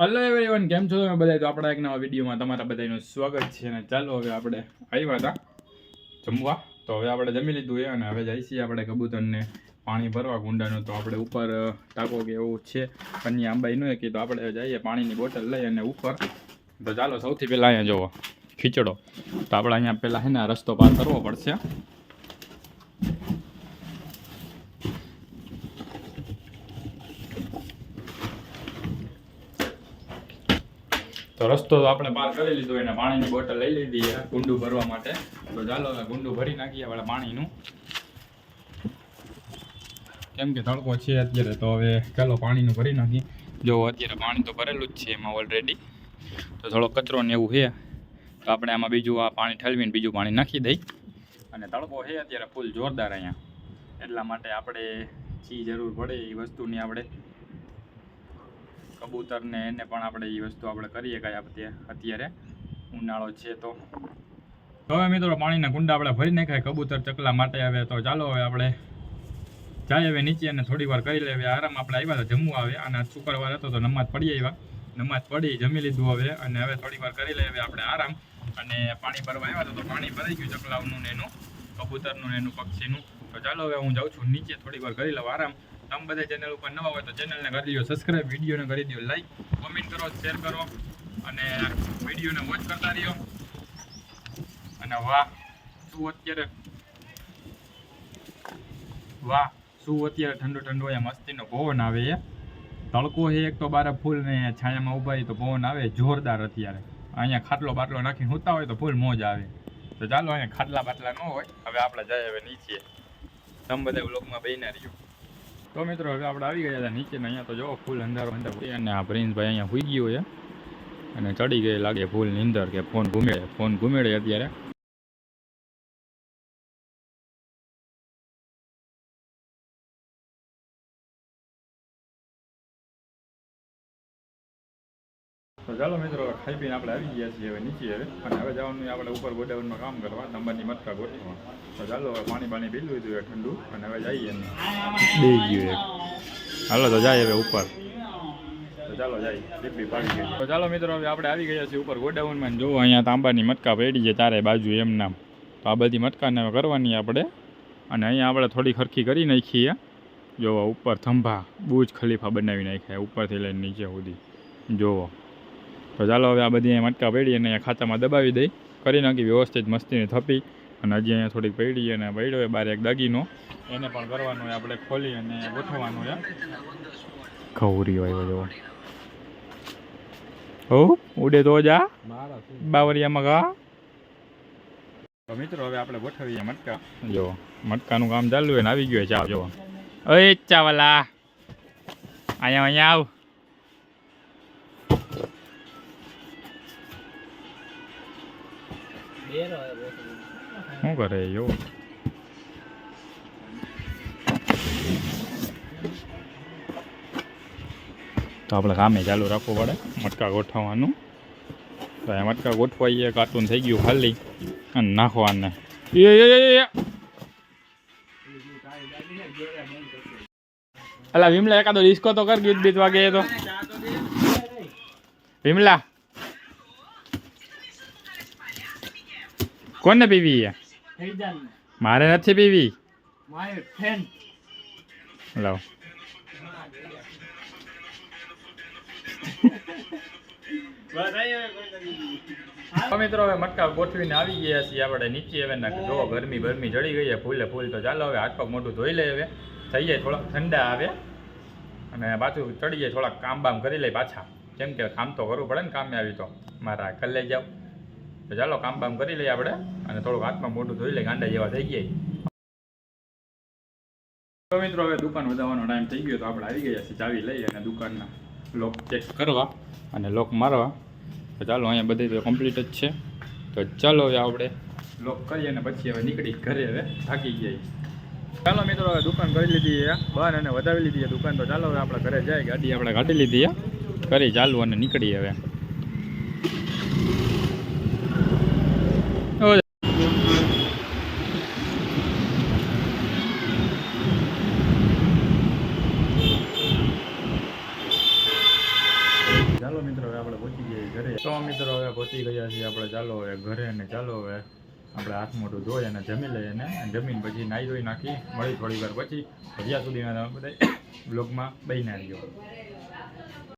Hello everyone કેમ છો તમે બધા તો આપણા એક નવા વિડીયોમાં તમારા બધાનું સ્વાગત છે અને ચાલો હવે આપણે આવ્યા હતા જમવા. તો હવે આપણે જમી લીધું એ અને હવે જઈ છીએ આપણે કબૂતરને પાણી ભરવા કુંડાનું. તો આપણે ઉપર ટાકો કે એવું છે કન્યા આંબાઈનું કે તો આપણે જઈએ પાણીની બોટલ લઈ અને ઉપર. તો ચાલો સૌથી પહેલાં અહીંયા જુઓ, ખીચડો. તો આપણે અહીંયા પહેલાં છે ને રસ્તો પાર કરવો પડશે. તો રસ્તો તો આપણે પાર કરી લીધો, એને પાણીની બોટલ લઈ લીધી છે કુંડું ભરવા માટે. તો ચાલો હવે કુંડું ભરી નાખીએ આપણે પાણીનું. કેમ કે તડકો છે અત્યારે, તો હવે ચાલો પાણીનું ભરી નાખીએ. જો અત્યારે પાણી તો ભરેલું જ છે એમાં ઓલરેડી તો થોડો કચરો ને એવું છે. તો આપણે આમાં બીજું આ પાણી ઠલવીને બીજું પાણી નાખી દઈ. અને તડકો છે અત્યારે ફૂલ જોરદાર અહીંયા. એટલા માટે આપણે ચી જરૂર પડે એ વસ્તુની આપણે. કબૂતરને એને પણ આપણે એ વસ્તુ આપણે કરીએ કાંઈ અત્યારે. ઉનાળો છે તો. હવે મિત્રો પાણીના કુંડા આપણે ભરી નાખ્યા, કબૂતર ચકલા માટે આવે તો ચાલો હવે આપણે જાય હવે નીચે અને થોડી વાર કરી લેવી આરામ આપણે આવ્યા હતા, જમવું આવે અને શુક્રવાર હતો તો નમાજ પડી આવ્યા. નમાજ પડી, જમી લીધું હવે અને હવે થોડી વાર કરી લેવી આપણે આરામ. અને પાણી ભરવા આવ્યા હતા તો પાણી ભરાઈ ગયું ચકલાવનું ને એનું, કબૂતરનું ને એનું પક્ષીનું. તો ચાલો હવે હું જાઉં છું નીચે, થોડી વાર કરી લઉં આરામ. તમે બધા ચેનલ ઉપર નવા હોય તો ચેનલને કરી દો સબસ્ક્રાઇબ વિડીયોને કરી દો લાઈક કોમેન્ટ કરો શેર કરો અને વિડીયોને વોચ કરતા રહ્યો. અને વાહ, શું અત્યારે? વાહ, શું અત્યારે ઠંડુ ઠંડુ એ મસ્તીનો પવન આવે એ તડકો છે એક તો બારે ફૂલ ને છાયામાં ઊભા તો પવન આવે, જોરદાર અત્યારે. અહીંયા ખાટલો બાટલો નાખીને સૂતા હોય તો ફૂલ મોજ આવે. તો ચાલો, અહીંયા ખાટલા બાટલા ન હોય, હવે આપણે જાય હવે નીચે. તમે બધા બ્લોગમાં બેના રહ્યો તો મિત્રો, હવે આપણે આવી ગયા હતા નીચે અહીંયા તો જો ફૂલ અંધારો અંધારો. અને આ પ્રિન્સભાઈ અહીંયા સુઈ ગયો છે અને ચડી ગઈ લાગે ફૂલ નીંદર કે ફોન ઘૂમેડે ફોન ઘૂમેડે અત્યારે. તો ચાલો મિત્રો ખાઈ પીને આપણે આવી ગયા છીએ હવે નીચે હવે. અને હવે જવાનું આપણે ઉપર ગોડાઉનમાં કામ કરવા નંબરની મટકા ગોઠવા તો ચાલો હવે પાણી પાણી પીલું છે ઠંડુ અને હવે જઈએ બે ગયું એક. હાલો તો જાય હવે ઉપર. તો ચાલો જાય ડીપી પાડી ગઈ તો ચાલો મિત્રો હવે આપણે આવી ગયા છીએ ઉપર ગોડાઉનમાં. જો અહીંયા તાંબાની મટકા પડી છે ચારે બાજુ એમ નામ. તો આ બધી મટકાને હવે કરવાની આપણે. અને અહીંયા આપણે થોડી ખરખી કરી નાખીએ જોવો ઉપર થંભા બુજ ખલીફા બનાવી નાખ્યા ઉપરથી લઈને નીચે સુધી. જોવો. તો ચાલો હવે આ બધી અહીંયા મટકા પડી અને અહીંયા ખાતામાં દબાવી દઈ. કરી નાખી, વ્યવસ્થિત મસ્તીને થપી અને હજી અહીંયા થોડીક પડી અને પડ્યો હોય બાર એક દાગીનો. એને પણ કરવાનું હોય, આપણે ખોલી અને ગોઠવવાનું હોય. ખવરી હોય જો હો, ઉડે તો જા. બાવરિયામાં તો મિત્રો, હવે આપણે ગોઠવીએ મટકા. જો, મટકાનું કામ ચાલુ હોય ને આવી ગયું ચા જો એ ચાવલા. અહીંયા અહીંયા આવ. શું કરે યો તો આપણે કામે ચાલુ રાખવું પડે. મટકા ગોઠવવાનું. તો એ મટકા ગોઠવાઈએ કાર્ટૂન થઈ ગયું ખાલી. અને નાખવાને. અલા, વિમલા એકાદો ડિસ્કો તો કર ગીત બીત વાગે તો. વિમલા કોને પીવી છે મારે નથી પીવી. લાવ મિત્રો હવે મટકા ગોઠવીને આવી ગયા છીએ આપણે. નીચે હવે ને જો ગરમી ગરમી જડી ગઈ છે ફૂલે ફૂલ તો ચાલો હવે હાથ પગ મોટું ધોઈ લઈએ હવે. થઈ જાય થોડાક ઠંડા આવે. અને પાછું ચડી જાય થોડાક કામ બામ કરી લઈએ પાછા. કેમ કે કામ તો કરવું પડે ને કામે આવી તો. મારા લઈ જાવ તો ચાલો કામ બામ કરી લઈએ આપણે અને થોડુંક હાથમાં મોટું ધોઈ લઈએ, ગાંડા જેવા થઈ ગયા. તો મિત્રો, હવે દુકાન વધારવાનો ટાઈમ થઈ ગયો તો આપણે આવી ગયા છીએ ચાવી લઈ અને દુકાનના લોક ચેક કરવા અને લોક મારવા. તો ચાલો, અહીંયા બધી કમ્પ્લીટ જ છે. તો ચાલો હવે આપણે લોક કરીએ અને પછી હવે નીકળી ઘરે હવે થાકી જઈએ ચાલો મિત્રો, હવે દુકાન કરી લીધી બહાર અને વધાવી લીધી દુકાન. તો ચાલો હવે આપણે ઘરે જાય, ગાડી આપણે કાઢી લીધી કરી ચાલુ અને નીકળીએ હવે. તો મિત્રો હવે પહોંચી ગયા છીએ આપણે. ચાલો હવે ઘરે અને ચાલો હવે આપણે હાથ મોઢું ધોઈ અને જમી લઈએ ને. જમીન પછી નાહી ધોઈ નાખી. મળી થોડી વાર પછી હજી સુધીના બધા બ્લોગમાં બહીને રહ્યો.